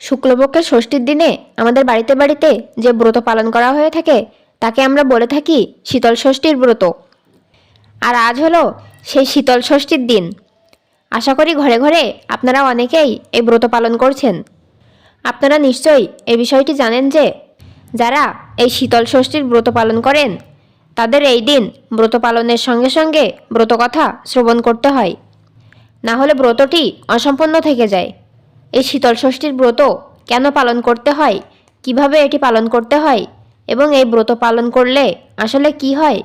শুক্লপক্ষের ষষ্ঠীর দিনে আমাদের বাড়িতে বাড়িতে যে ব্রত পালন করা হয়ে থাকে, তাকে আমরা বলে থাকি শীতল ষষ্ঠীর ব্রত। আর আজ হলো সেই শীতল ষষ্ঠীর দিন। আশা করি ঘরে ঘরে আপনারা অনেকেই এই ব্রত পালন করছেন। আপনারা নিশ্চয়ই এই বিষয়টি জানেন যে, যারা এই শীতল ষষ্ঠীর ব্রত পালন করেন, তাদের এই দিন ব্রত পালনের সঙ্গে সঙ্গে ব্রতকথা শ্রবণ করতে হয়। না হলে ব্রতটি অসম্পন্ন থেকে যায়। এই শীতল ষষ্ঠীর ব্রত কেন পালন করতে হয়? কীভাবে এটি পালন করতে হয়? এবং এই ব্রত পালন করলে আসলে কি হয়?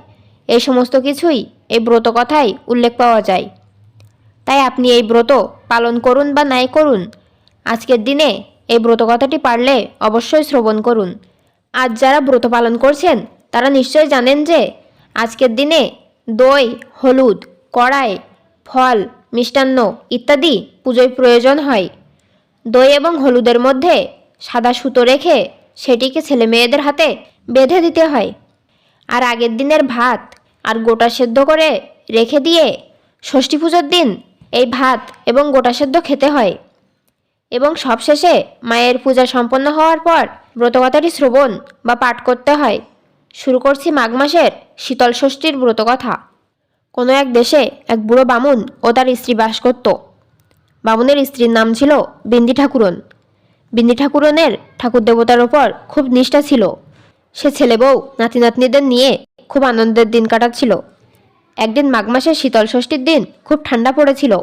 এই সমস্ত কিছুই এই ব্রত কথায় উল্লেখ পাওয়া যায়। তাই আপনি এই ব্রত পালন করুন বা নাই করুন। আজকের দিনে এই ব্রত কথাটি পারলে অবশ্যই শ্রবণ করুন। আজ যারা ব্রত পালন করছেন, তারা নিশ্চয়ই জানেন যে আজকের দিনে দই, হলুদ, কড়াই, ফল, মিষ্টান্ন ইত্যাদি পুজোয় প্রয়োজন হয়। দই এবং হলুদের মধ্যে সাদা সুতো রেখে সেটিকে ছেলে মেয়েদের হাতে বেঁধে দিতে হয়। আর আগের দিনের ভাত আর গোটা সেদ্ধ করে রেখে দিয়ে ষষ্ঠী পুজোর দিন এই ভাত এবং গোটা সেদ্ধ খেতে হয়। এবং সবশেষে মায়ের পূজা সম্পন্ন হওয়ার পর ব্রতকথাটি শ্রবণ বা পাঠ করতে হয়। শুরু করছি মাঘ মাসের শীতল ষষ্ঠীর ব্রতকথা। কোনো এক দেশে এক বুড়ো বামুন ও তার স্ত্রী বাস করত। বামুনের স্ত্রীর নাম ছিল বিন্দি ঠাকুরন। বিন্দি ঠাকুরনের ঠাকুর দেবতার ওপর খুব নিষ্ঠা ছিল। সে ছেলে বউ নাতি নাতনিদের নিয়ে খুব আনন্দের দিন কাটাচ্ছিল। একদিন মাঘ মাসের শীতল ষষ্ঠীর দিন খুব ঠান্ডা পড়েছিল।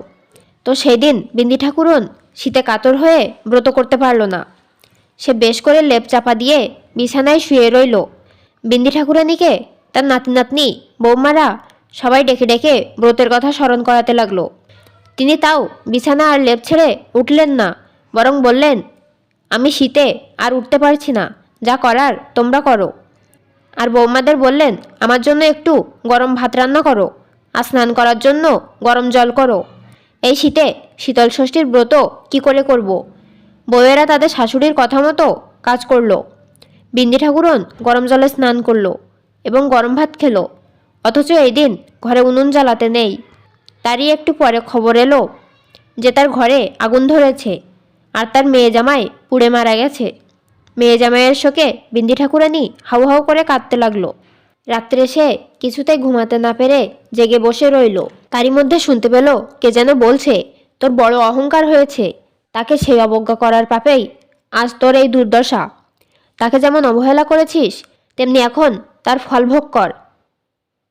তো সেই দিন বিন্দি ঠাকুরন শীতে কাতর হয়ে ব্রত করতে পারল না। সে বেশ করে লেপ চাপা দিয়ে বিছানায় শুয়ে রইল। বিন্দি ঠাকুরানিকে তার নাতি নাতনি বৌমারা সবাই ডেকে ডেকে ব্রতের কথা স্মরণ করাতে লাগল। তিনি তাও বিছানা আর লেপ ছেড়ে উঠলেন না, বরং বললেন, আমি শীতে আর উঠতে পারছি না, যা করার তোমরা করো। আর বৌমাদের বললেন, আমার জন্য একটু গরম ভাত রান্না করো, আর স্নান করার জন্য গরম জল করো। এই শীতে শীতল ষষ্ঠীর ব্রত কি করে করব। বউয়েরা তাদের শাশুড়ির কথা মতো কাজ করল। বিন্দি ঠাকুরন গরম জলে স্নান করল এবং গরম ভাত খেলো, অথচ এই দিন ঘরে উনুন জ্বালাতে নেই। তারই একটু পরে খবর এলো যে তার ঘরে আগুন ধরেছে আর তার মেয়ে জামাই পুড়ে মারা গেছে। মেয়ে জামাইয়ের শোকে বিন্দি ঠাকুরানি হাউ হাউ করে কাঁদতে লাগল। রাত্রে সে কিছুতেই ঘুমাতে না পেরে জেগে বসে রইল। তারই মধ্যে শুনতে পেল কে যেন বলছে, তোর বড় অহংকার হয়েছে। তাকে সেই অবজ্ঞা করার পাপেই আজ তোর এই দুর্দশা। তাকে যেমন অবহেলা করেছিস, তেমনি এখন তার ফল ভোগ কর।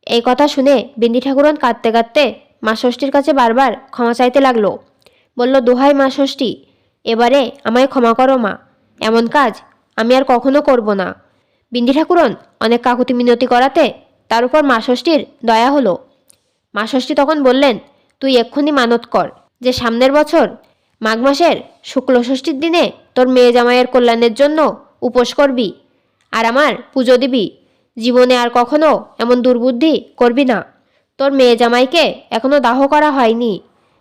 এই কথা শুনে বিন্দি ঠাকুরন কাঁদতে কাঁদতে মা ষষ্ঠীর কাছে বারবার ক্ষমা চাইতে লাগল। বলল, দোহাই মা ষষ্ঠী এবারে আমায় ক্ষমা করো মা, এমন কাজ আমি আর কখনো করব না। বিন্দি ঠাকুরন, অনেক কাকুতি মিনতি করাতে তার উপর মা ষষ্ঠীর দয়া হলো। মা ষষ্ঠী তখন বললেন, তুই এক্ষুনি মানত কর যে সামনের বছর মাঘ মাসের শুক্ল ষষ্ঠীর দিনে তোর মেয়ে জামাইয়ের কল্যাণের জন্য উপোস করবি আর আমার পুজো দিবি। জীবনে আর কখনো এমন দুর্বুদ্ধি করবি না। তোর মেয়ে জামাইকে এখনও দাহ করা হয়নি।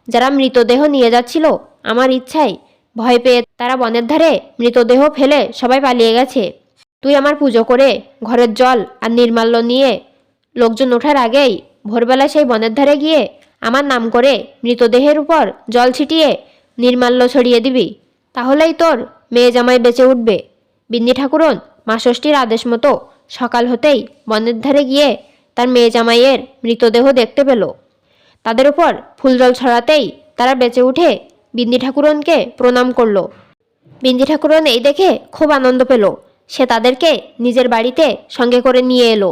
যারা মৃতদেহ নিয়ে যাচ্ছিল, আমার ইচ্ছায় ভয় পেয়ে তারা বনের ধারে মৃতদেহ ফেলে সবাই পালিয়ে গেছে। তুই আমার পুজো করে ঘরের জল আর নির্মাল্য নিয়ে লোকজন ওঠার আগেই ভোরবেলা সেই বনের ধারে গিয়ে আমার নাম করে মৃতদেহের উপর জল ছিটিয়ে নির্মাল্য ছড়িয়ে দিবি। তাহলেই তোর মেয়ে জামাই বেঁচে উঠবে। বিন্দি ঠাকুরন, মা ষষ্ঠীর আদেশ মতো সকাল হতেই বনের ধারে গিয়ে তার মেয়ে জামাইয়ের মৃতদেহ দেখতে পেল। তাদের উপর ফুলজল ছড়াতেই তারা বেঁচে উঠে বিন্দি ঠাকুরনকে প্রণাম করল। বিন্দি ঠাকুরন এই দেখে খুব আনন্দ পেল। সে তাদেরকে নিজের বাড়িতে সঙ্গে করে নিয়ে এলো।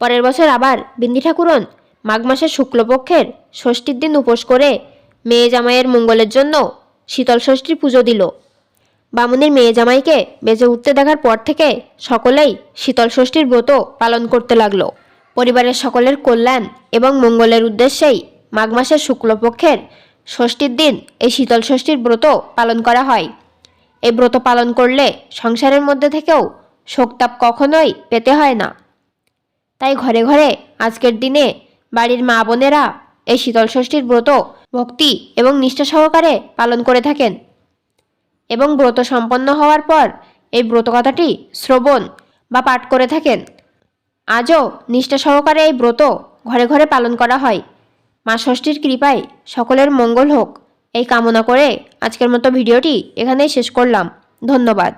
পরের বছর আবার বিন্দি ঠাকুরন মাঘ মাসের শুক্লপক্ষের ষষ্ঠীর দিন উপোস করে মেয়ে জামাইয়ের মঙ্গলের জন্য শীতল ষষ্ঠীর পুজো দিল। বামুনির মেয়ে জামাইকে বেঁচে উঠতে দেখার পর থেকে সকলেই শীতল ষষ্ঠীর ব্রত পালন করতে লাগল। পরিবারের সকলের কল্যাণ এবং মঙ্গলের উদ্দেশ্যেই মাঘ মাসের শুক্লপক্ষের ষষ্ঠীর দিন এই শীতল ষষ্ঠীর ব্রত পালন করা হয়। এই ব্রত পালন করলে সংসারের মধ্যে থেকেও শোকতাপ কখনোই পেতে হয় না। তাই ঘরে ঘরে আজকের দিনে বাড়ির মা বোনেরা এই শীতল ষষ্ঠীর ব্রত ভক্তি এবং নিষ্ঠা সহকারে পালন করে থাকেন এবং ব্রত সম্পন্ন হওয়ার পর এই ব্রত কথাটি শ্রবণ বা পাঠ করে থাকেন। আজও নিষ্ঠা সহকারে এই ব্রত ঘরে ঘরে পালন করা হয়। মা ষষ্ঠীর কৃপায় সকলের মঙ্গল হোক। এই কামনা করে আজকের মতো ভিডিওটি এখানেই শেষ করলাম। ধন্যবাদ।